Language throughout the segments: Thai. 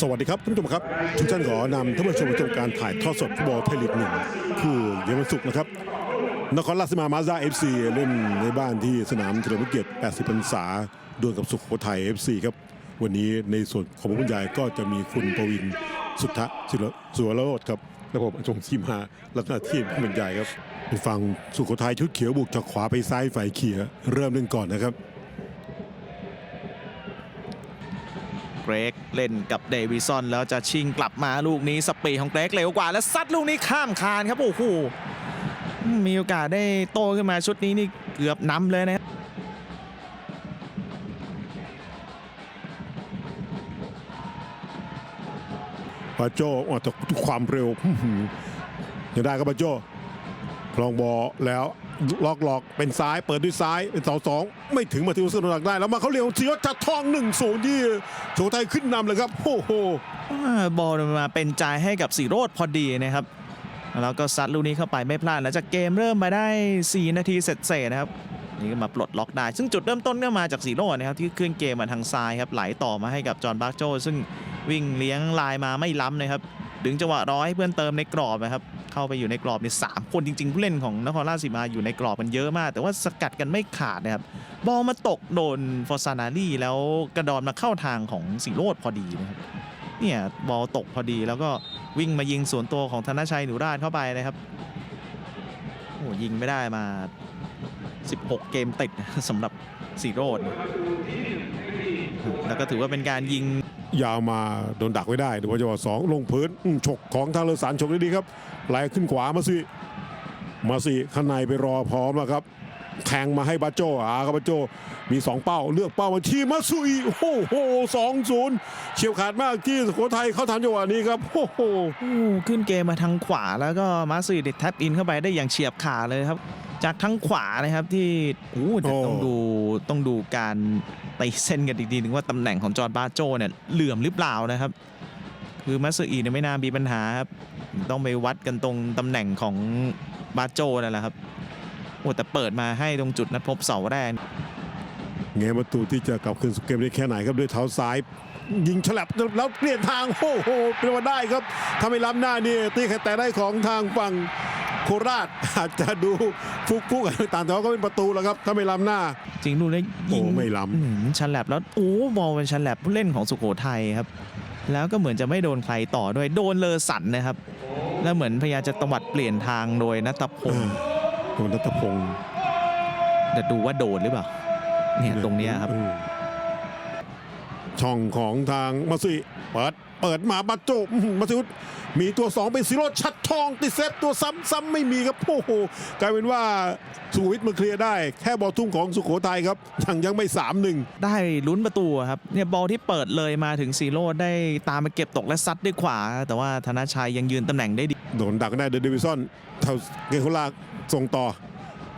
สวัสดีครับท่านผู้ชมครับทุกท่านขอนำท่านผู้ชมชมการถ่ายทอดสดฟุตบอลไทยลีกหนึ่งคู่เย็นวันศุกร์นะครับนครราชสีมามาซาเอฟซีเล่นในบ้านที่สนามเฉลิมพระเกียรติ80พรรษาดวลกับสุโขทัยเอฟซีครับวันนี้ในส่วนของผู้บรรยายก็จะมีคุณปวินสุทธะสุวรโรธครับและผมจงชีมารับหน้าที่ผู้บรรยายครับไปฟังสุโขทัยชุดเขียวบุกจากขวาไปซ้ายฝ่ายเขียวเริ่มเล่นก่อนนะครับ เกรกเล่นกับเดวิสันแล้วจะชิงกลับมาลูกนี้สปีดของเกรกเร็วกว่า แล้วซัดลูกนี้ข้ามคานครับโอ้โหมีโอกาสได้โตขึ้นมาชุดนี้นี่เกือบนำเลยนะครับาโจออกจากความเร็วอื้อหือยังได้ครับบาโจ ลองบอลแล้วล็อกหลอกเป็นซ้ายเปิดด้วยซ้ายเป็นสองสองไม่ถึงมาที่อุสนหลักได้ แล้วมาเขาเรียกเสียจัดทองหนึ่งศูนย์ที่โชไทยขึ้นนำเลยครับโอ้โหบอลมาเป็นใจให้กับสีโรดพอดีนะครับแล้วก็ซัดลูกนี้เข้าไปไม่พลาดแล้วจากเกมเริ่มมาได้ 4 นาทีเสร็จๆนะครับนี่ก็มาปลดล็อกได้ ซึ่งจุดเริ่มต้นก็มาจากสีโรดนะครับที่เคลื่อนเกมมาทางซ้ายครับไหลต่อมาให้กับจอห์นบาร์โจซึ่งวิ่งเลี้ยงลายมาไม่ล้ำนะครับดึงจังหวะร้อยให้เพื่อนเติมในกรอบนะครับ เข้าไปอยู่ในกรอบในสามคนจริงๆ ผู้เล่นของนครราชสีมาอยู่ในกรอบมันเยอะมาก แต่ว่าสกัดกันไม่ขาดนะครับ บอลมาตกโดนฟอร์ซานารีแล้วกระดอนมาเข้าทางของสิโรดพอดีนะครับเนี่ยบอลตกพอดีแล้วก็วิ่งมายิงสวนตัวของธนชัยหนูราชเข้าไปนะครับโอ้ยิงไม่ได้มา 16 เกมติดสำหรับสีโรดแล้วก็ถือว่าเป็นการยิงยาวมาโดนดักไว้ได้ดูว่าจังหวะสองลงพื้นอืมฉกของทางเลอสารฉกได้ดีครับไหลขึ้นขวามาสิมาสิข้างในไปรอพร้อมแล้วครับแทงมาให้บาโจอาครับบาโจมี2เป้าเลือกเป้ามาที่มาซุยโอ้โหสองศูนย์เฉียวขาดมากที่สุโขทัยเขาทำจังหวะนี้ครับโอ้โหโอ้ขึ้นเกมมาทางขวาแล้วก็มาสวิดแท็บอินเข้าไปได้อย่างเฉียบขาดเลยครับ จากทางขวานะครับที่โอ้แต่ต้องดูต้องดูการตีเส้นกันอีกทีหนึ่งว่าตำแหน่งของจอร์นบาโจเนี่ยเหลื่อมหรือเปล่านะครับ คือมาสอีเนี่ยไม่น่ามีปัญหาครับต้องไปวัดกันตรงตำแหน่งของบาโจนั่นแหละครับโอ้แต่เปิดมาให้ตรงจุดนัดพบเสาแรกเงยประตูที่จะกลับคืนสู่เกมได้แค่ไหนครับด้วยเท้าซ้ายยิงฉลับแล้วเปลี่ยนทางโอ้โหเป็นว่าได้ครับถ้าไม่ล้ำหน้านี่ตีแค่แต่ได้ของทางฝั่ง โคราชอาจจะดูฟุกฟุกๆต่างแต่ว่าก็เป็นประตูแล้วครับ ถ้าไม่ล้ำหน้า จริงดูแล้วยิงโอ้ไม่ล้ำ อื้อหือฉลับแล้วโอ้บอลเป็นฉลับผู้เล่นของสุโขทัยครับ แล้วก็เหมือนจะไม่โดนใครต่อด้วยโดนเลอสันนะครับ แล้วเหมือนพยายามจะตวัดเปลี่ยนทางโดยนัตพงศ์โดนนัทพงศ์จะดูว่าโดนหรือเปล่าเนี่ยตรงเนี้ยครับ อืมช่องของทางมาซิเปิด เปิดมาบัจโจอื้อหือมาซิอุดมีตัวสองเป็นซิโรชัดทองติดเซฟตัวซ้ำซ้ำไม่มีครับโอ้โหกลายเป็นว่าสุขุมวิทมาเคลียร์ได้ แค่บอลทุ่งของสุโขทัยครับยังยังไม่สามหนึ่งได้ลุ้นประตูอะครับเนี่ยบอลที่เปิดเลยมาถึงซีโร่ได้ตามมาเก็บตกและซัดด้วยขวา แต่ว่าธนชัยยังยืนตำแหน่งได้ดีโดนดักได้เดนวิสันเท่าเกโคลาส่งต่อ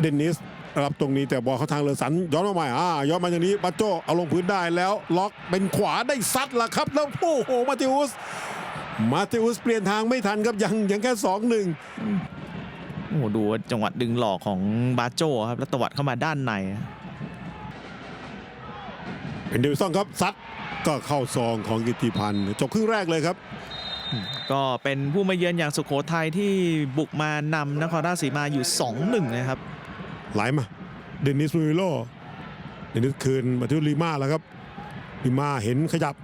เดนนิส รับตรงนี้แต่บอลเขาทางเลอสันย้อนมาใหม่อ่าย้อนมาอย่างนี้บัจโจเอาลงพื้นได้แล้วล็อกเป็นขวาได้ซัดละครับ แล้วโอ้โหมาติอุสมาติอุสเปลี่ยนทางไม่ทันครับยังยังแค่สองหนึ่งโอ้โหดูจังหวะดึงหลอกของบาโจครับแล้วตวัดเข้ามาด้านในเป็นเดวิสันครับซัดก็เข้าซองของกิติพันธ์จบครึ่งแรกเลยครับ ก็เป็นผู้มาเยือนอย่างสุโขทัยที่บุกมานำนครราชสีมาอยู่ 2-1 นะครับ ไหลมาเดนิสมูริโลเดนิสคืนมาที่ลีมาแล้วครับลีมาเห็นขยับ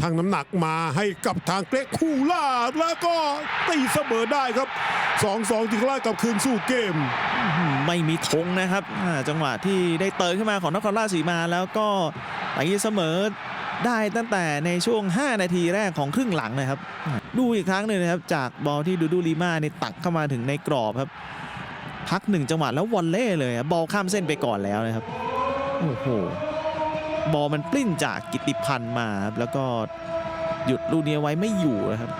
ชั่งน้ำหนักมาให้กับทางเกรกคูล่าแล้วก็ตีเสมอได้ครับ2-2ที่โครากับคืนสู่เกม ไม่มีธงนะครับจังหวะที่ได้เติมขึ้นมาของนครราชสีมาแล้วก็ตีเสมอได้ตั้งแต่ในช่วง 5 นาทีแรกของครึ่งหลังนะครับ ดูอีกครั้งหนึ่งนะครับ จากบอลที่ดูดูลีมาในตักเข้ามาถึงในกรอบครับ พักหนึ่งจังหวะแล้ววอลเล่เลยบอลข้ามเส้นไปก่อนแล้วนะครับโอ้โหบอลมันปลิ้นจากกิติพันธ์มาครับแล้วก็หยุดลูกนี้ไว้ไม่อยู่นะครับ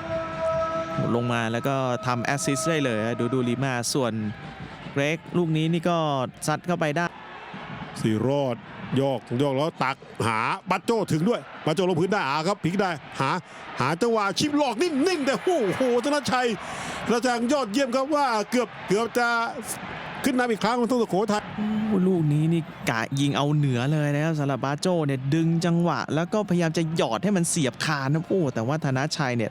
ลงมาแล้วก็ทำแอสซิสต์ได้เลยดูดูลีมาส่วนเกรกลูกนี้นี่ก็ซัดเข้าไปได้สีรอด โยกโยกแล้วตักหาบัตโจถึงด้วยบัตโจลงพื้นได้อาครับพลิกได้หาหาจังหวะชิปหลอกนิ่งๆแต่โอ้โหธนชัยธนชัยยอดเยี่ยมครับว่าเกือบเกือบจะขึ้นนำอีกครั้งของทุ่งสุโขทัยโอ้ลูกนี้นี่กะยิงเอาเหนือเลยนะครับสำหรับบาโจเนี่ยดึงจังหวะ แล้วก็พยายามจะหยอดให้มันเสียบคานนะโอ้แต่ว่าธนชัยเนี่ย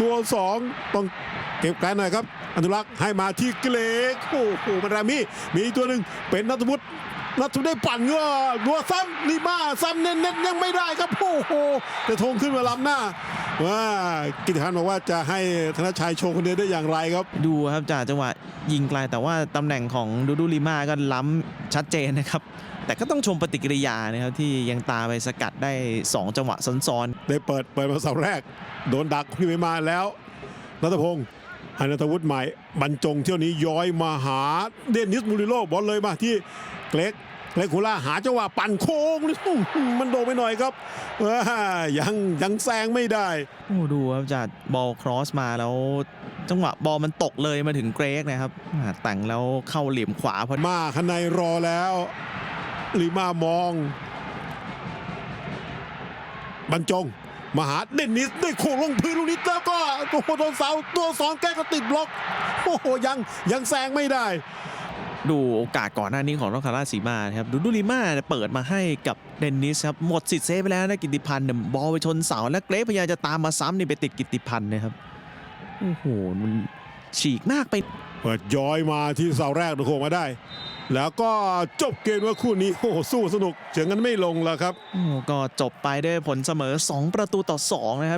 ตัวสองต้องเก็บการหน่อยครับอนุรักษ์ให้มาที่เกรกโอ้โหมันรามีมีอีกตัวหนึ่งเป็นนัทวุฒิ นัทวุฒิได้ปั่นเงือรัวซ้ำลีมาซ้ำเน้นๆยังไม่ได้ครับโอ้โหแต่ธงขึ้นมาล้ำหน้าว่ากิติพันธ์บอกว่าจะให้ธนชัยโชว์คนเดียวได้อย่างไรครับ ดูครับจากจังหวะยิงไกลแต่ว่าตำแหน่งของดูดูลิมาก็ล้ำชัดเจนนะครับแต่ก็ต้องชมปฏิกิริยานะครับที่ยังตามไปสกัดได้ 2 จังหวะซ้อนได้เปิดเปิดมาเสาแรก โดนดักขึ้นไปมาแล้วนัทพงศ์ให้นัทวุฒิใหม่บรรจงเที่ยวนี้ย้อยมาหาเดนิสมูริโลบอลเลยมาที่ เกรกเกรกคูล่าหาจังหวะปั่นโค้งนี่อื้อหือมันโดนไปหน่อยครับว้ายังยังแซงไม่ได้ๆโอ้ดูครับจากบอลครอสมาแล้ว จังหวะบอลมันตกเลยมาถึงเกรกนะครับอ่าแต่งแล้วเข้าเหลี่ยมขวาพอดีมาข้างในรอแล้วลีมามอง บรรจงมาหาเดนนิสได้โค้งลงพื้นลูกนี้แล้วก็โอ้โหโดนเสาตัวสองแก้ก็ติดบล็อก โอ้โหยังยังแซงไม่ได้ ดูโอกาสก่อนหน้านี้ของนครราชสีมาครับดูดูลิมาเนี่ยเปิดมาให้กับเดนนิสครับหมดสิทธิ์เซฟไปแล้วนะกิติพันธ์นี่ยบอลไปชนเสาและเกรกพยายามจะตามมาซ้ำนี่ไปติดกิติพันธ์นะครับโอ้โหมันฉีกมากไปเปิดย้อยมาที่เสาแรกโค้งมาได้ แล้วก็จบเกมว่าคู่นี้โอ้โหสู้สนุกเฉียงกันไม่ลงแล้วครับโอ้ก็จบไปด้วยผลเสมอ 2 ประตูต่อ2นะครับ